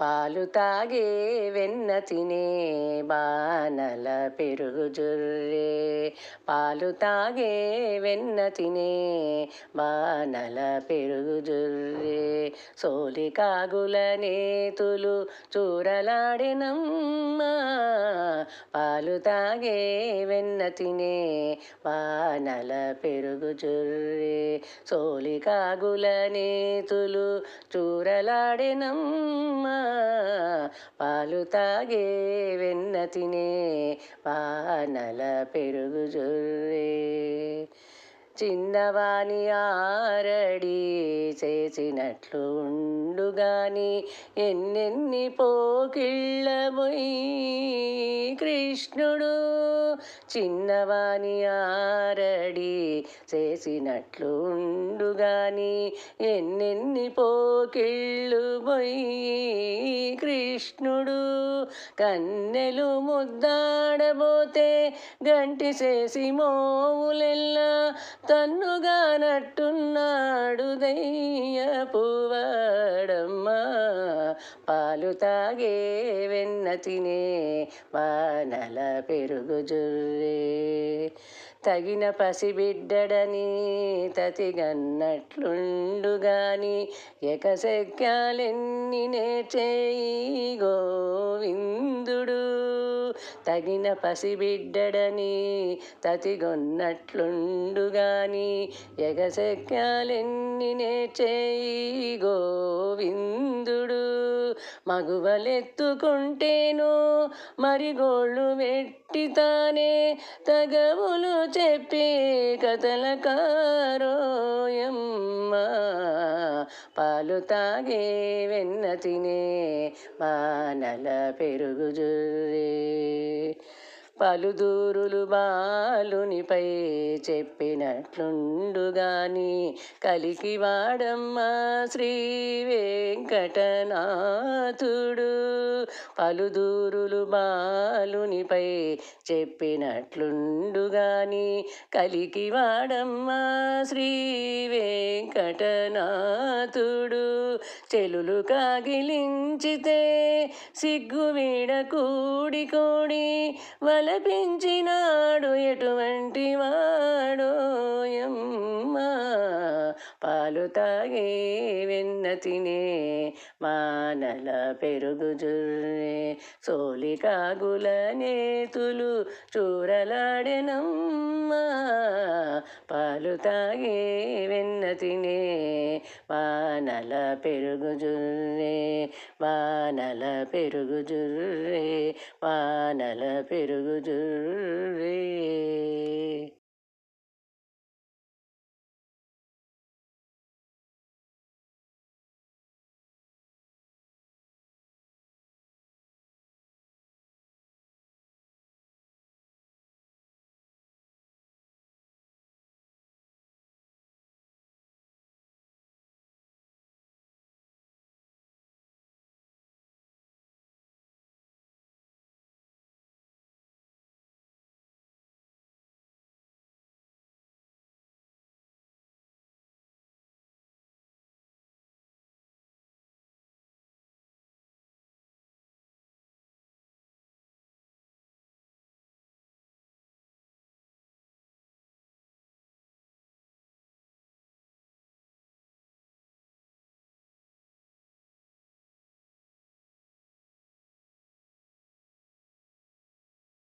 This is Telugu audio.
పాలు తాగే వెన్న తినే బానల పెరుగు జుర్రే పాలు తాగే వెన్న తినే బానల పెరుగు జుర్రే సోలి కాగుల నేతులు చూరలాడినమ్మా. పాలు తాగే వెన్న తినే బానల పెరుగు జుర్రే సోలి కాగుల నేతులు చూరలాడినమ్మా. పాలు తాగే వెన్న తినే పానల పెరుగు జుర్రే చిన్నవాని ఆరడి చేసినట్లు ఉండుగాని ఎన్నెన్ని పోకిళ్ళబోయి కృష్ణుడు. చిన్నవాని ఆరడి చేసినట్లు ఉండుగాని ఎన్నెన్ని పోకిళ్ళు పోయి కృష్ణుడు. కన్నెలు ముద్దాడబోతే గంటి చేసి మోవులెల్లా తన్నుగా నట్టున్నాడు దయ్య పువ్వాడమ్మా పాలు తాగే వెన్న తినే వానల పెరుగు జుర్రే. తగిన పసిబిడ్డడని తతిగన్నట్లుండుగాని ఎకశక్యాలెన్ని నేర్చేయి గోవింద తగిన పసిబిడ్డడని తతిగొన్నట్లుండుగాని ఎగశక్యాలెన్ని నేర్చేయి గోవిందుడు. మగువలెత్తుకుంటేను మరిగోళ్ళు వెట్టితానే తగవులు చెప్పి కథల కారోయమ్మ పాలు తాగే వెన్న తినే మానల పెరుగు జుర్రే. పలుదూరులు బాలునిపై చెప్పినట్లుండుగాని కలికి వాడమ్మ శ్రీ వెంకటనాథుడు. పలుదూరులు బాలునిపై చెప్పినట్లుండుగాని కలికి వాడమ్మ శ్రీ వెంకటనాథుడు. చెలులు కాగిలించితే సిగ్గు వీడ కూడి కూడి వలపించినాడు ఎటువంటి వాడోయమ్మా పాలు తాగే వెన్న తినే మానల పెరుగు జుర్రే. సోలి కాగుల నేతులు చూరలాడెనమ్మా. పాలు తాగే వెన్న తినే మానల పెరుగు జుర్రే. మానల పెరుగు జుర్రే మానల పెరుగు జుర్రే.